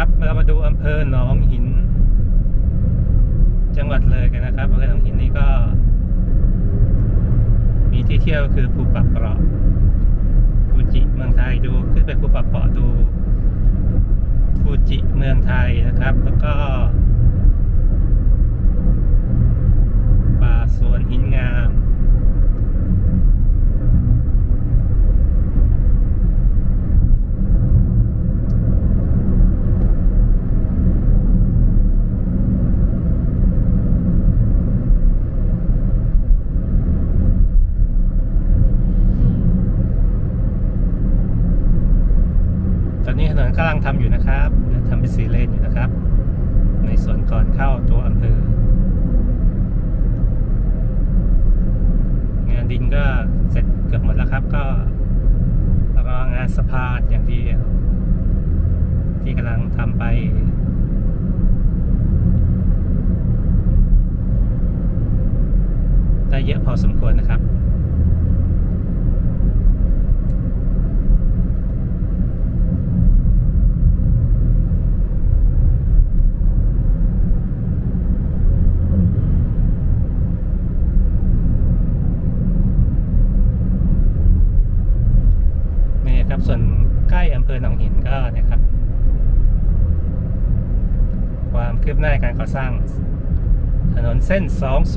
ครับเรามาดูอำเภอหนองหิน จังหวัดเลยกันนะครับอำเภอหนองหินนี่ก็ มีที่เที่ยวคือภูปักเปราะฟูจิเมืองไทยดูขึ้นไปภูปักเปราะดูฟูจิเมืองไทยนะครับ แล้วก็ป่าสวนหินงาม ตอนนี้ถนน กำลังทำอยู่นะครับทำเป็นสีเลนอยู่นะครับ ในส่วนก่อนเข้าตัวอำเภองานดินก็เสร็จเกือบหมดแล้วครับ ก็รองานสะพานอย่างเดียวที่กำลังทำไปได้เยอะพอสมควรนะครับ นี่ครับส่วนใกล้อำเภอหนองหินก็เนี่ยครับ คืบหน้าการก่อสร้าง ถนนเส้น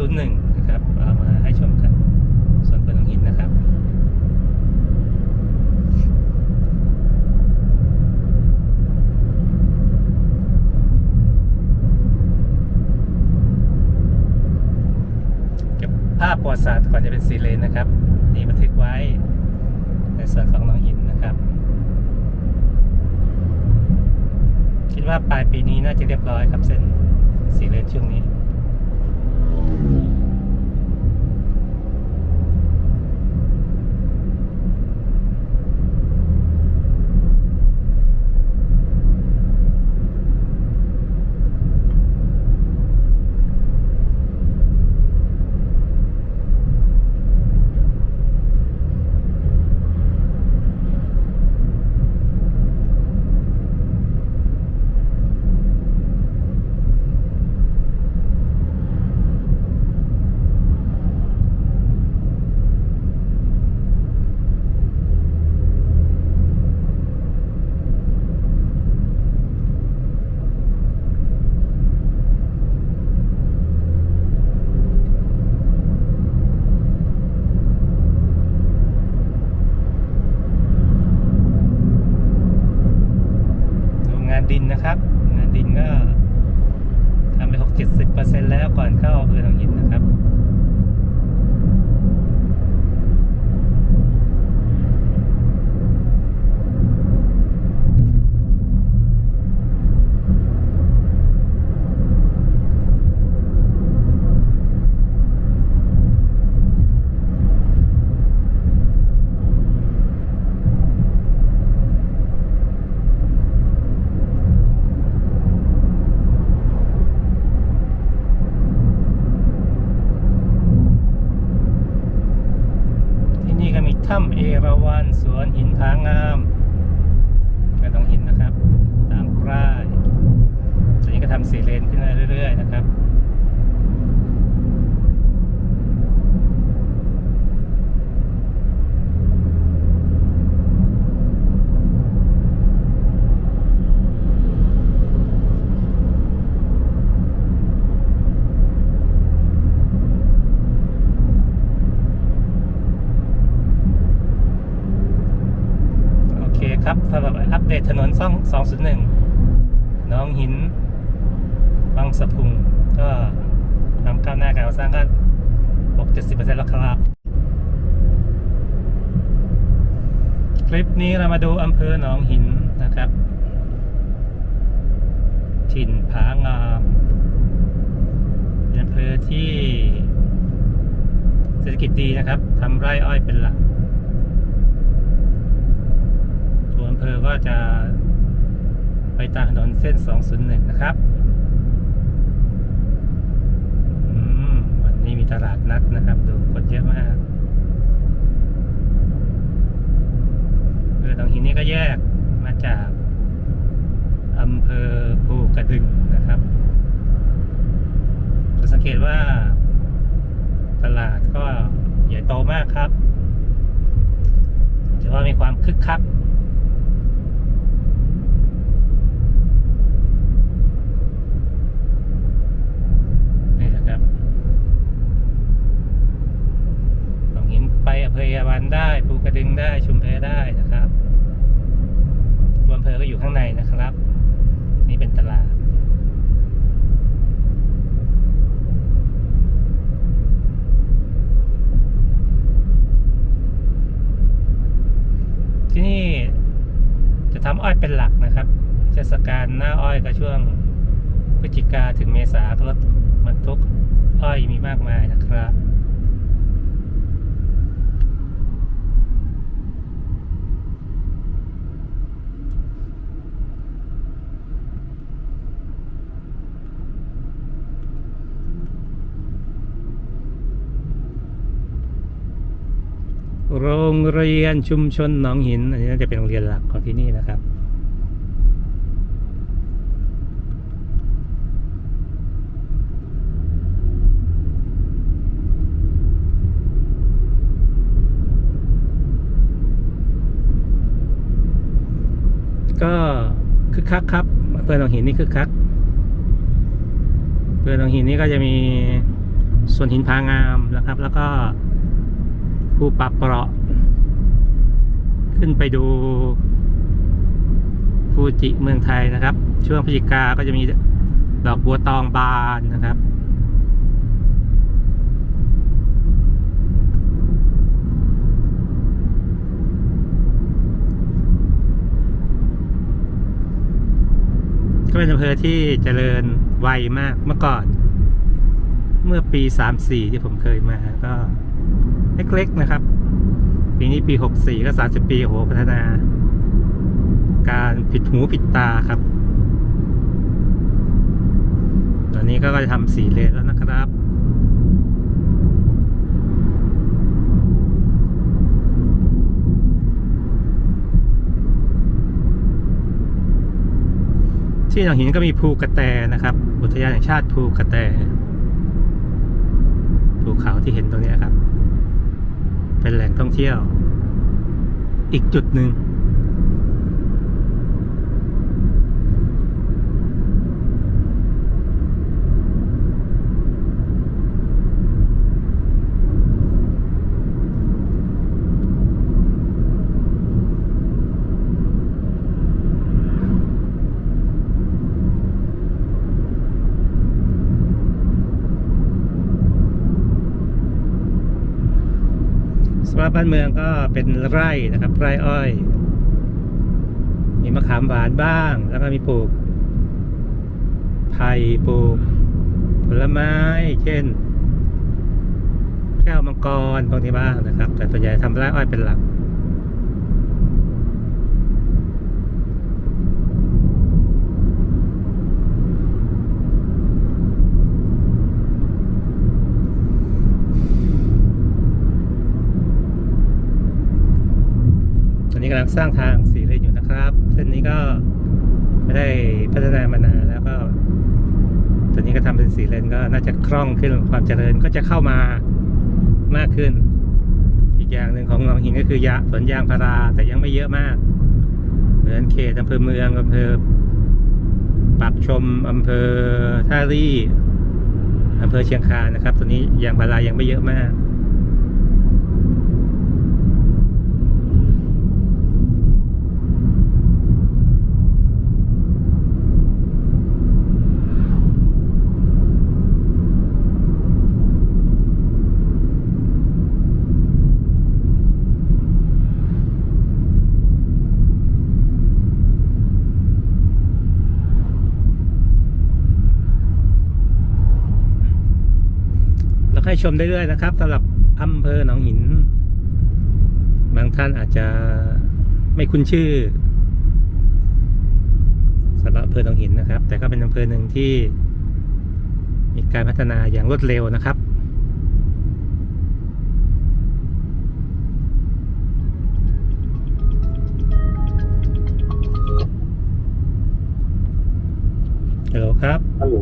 201 นะครับเอามาให้ชมกัน ส่วนเภอหนองหินนะครับ เก็บภาพประวัติศาสตร์ก่อนจะเป็นสีเลนนะครับ นี่บันทึกไว้ในส่วนของหนองหินนะครับ คิดว่าปลายปีนี้น่าจะเรียบร้อยครับเส้นสีเลนช่วงนี้ ดูงานดินนะครับ งานดินก็ทำไปหกเจ็ดสิบเปอร์เซ็นแล้วก่อนเข้าอำเภอหนองหินนะครับ ที่นี่ก็มีถ้ำเอ ระวันสวนหินผางาม ก็ต้องหินนะครับ ตามป้ายตอนนี้ก็ทำสีเลนขึ้นมาเรื่อย ๆ นะครับ ครับสำหรับอัปเดตถนนซ่อง201น้องหิน บางสะพุง ก็ทำก้าวหน้าการสร้างก็6-70%แล้วครับ คลิปนี้เรามาดูอำเภอหนองหินนะครับ ถิ่นผางามเป็นอำเภอที่เศรษฐกิจดีนะครับทำไร่อ้อยเป็นหลัก ตัวอำเภอก็จะไปตามถนนเส้น 201 นะครับอืมวันนี้มีตลาดนัดนะครับ ดูคนเยอะมากเออตรงหินนี่ก็แยกมาจากอำเภอภูกระดึงนะครับจะสังเกตว่าตลาดก็ใหญ่โตมากครับแต่ว่ามีความคึกคัก นี่แหละครับหนองหินไปอำ เภอยาวันได้ภูกระดึงได้ชุมแพได้นะครับตัวอำเภอก็อยู่ข้างในนะครับ นี่เป็นตลาดที่นี่จะทำอ้อยเป็นหลักนะครับเทศกาลหน้าอ้อยก็ช่วงพฤศจิกาถึงเมษาก็รถบรรทุกอ้อยมีมากมายนะครับ โรงเรียนชุมชนหนองหิน อันนี้น่าจะเป็นโรงเรียนหลักของที่นี่นะครับ ก็คึกคักครับอำเภอหนองหินนี่คึกคักอำเภอหนองหินนี่ก็จะมีส่วนหินพางามนะครับ แล้วก็ ภูปับเปราะ ขึ้นไปดูฟูจิเมืองไทยนะครับ ช่วงพฤศจิกาก็จะมีดอกบัวตองบานนะครับ ก็เป็นอำเภอที่เจริญไวมากเมื่อก่อน เมื่อปี 34 ที่ผมเคยมาก็ เล็ก ๆ นะครับ ปีนี้ปี 64 ก็ 30 ปีโอ้โหพัฒนา การผิดหูผิดตาครับ ตอนนี้ก็จะทำสีเลนแล้วนะครับที่หนองหินก็มีภูกระแตนะครับ อุทยานแห่งชาติภูกระแตภูเขาที่เห็นตรงนี้ครับ เป็นแหล่งท่องเที่ยว อีกจุดหนึ่ง รอบบ้านเมืองก็เป็นไร่นะครับไร่อ้อย มีมะขามหวานบ้าง แล้วก็มีปลูกไผ่ปลูก ผลไม้ เช่นแก้วมังกรพวกนี้บ้างนะครับ แต่ส่วนใหญ่ทำไร่อ้อยเป็นหลัก อนนี้กำลังสร้างทางสีเลนอยู่นะครับเส้นนี้ก็ไม่ได้พัฒนามานานแล้วก็ตอนนี้ก็ทำเป็นสีเลนก็น่าจะคล่องขึ้นความเจริญก็จะเข้ามามากขึ้น อีกอย่างหนึ่งของหนองหินก็คือยาสวนยางพาราแต่ยังไม่เยอะมาก เหมือนเขตอำเภอเมืองอำเภอปากชมอำเภอท่ารี่อำเภอเชียงคานนะครับตัวนี้ยางพารายังไม่เยอะมาก ให้ชมได้เรื่อยนะครับสำหรับอำเภอหนองหิน บางท่านอาจจะไม่คุ้นชื่อสำหรับอำเภอหนองหินนะครับ แต่ก็เป็นอำเภอหนึ่งที่มีการพัฒนาอย่างรวดเร็วนะครับ ฮัลโหลครับ ฮัลโหล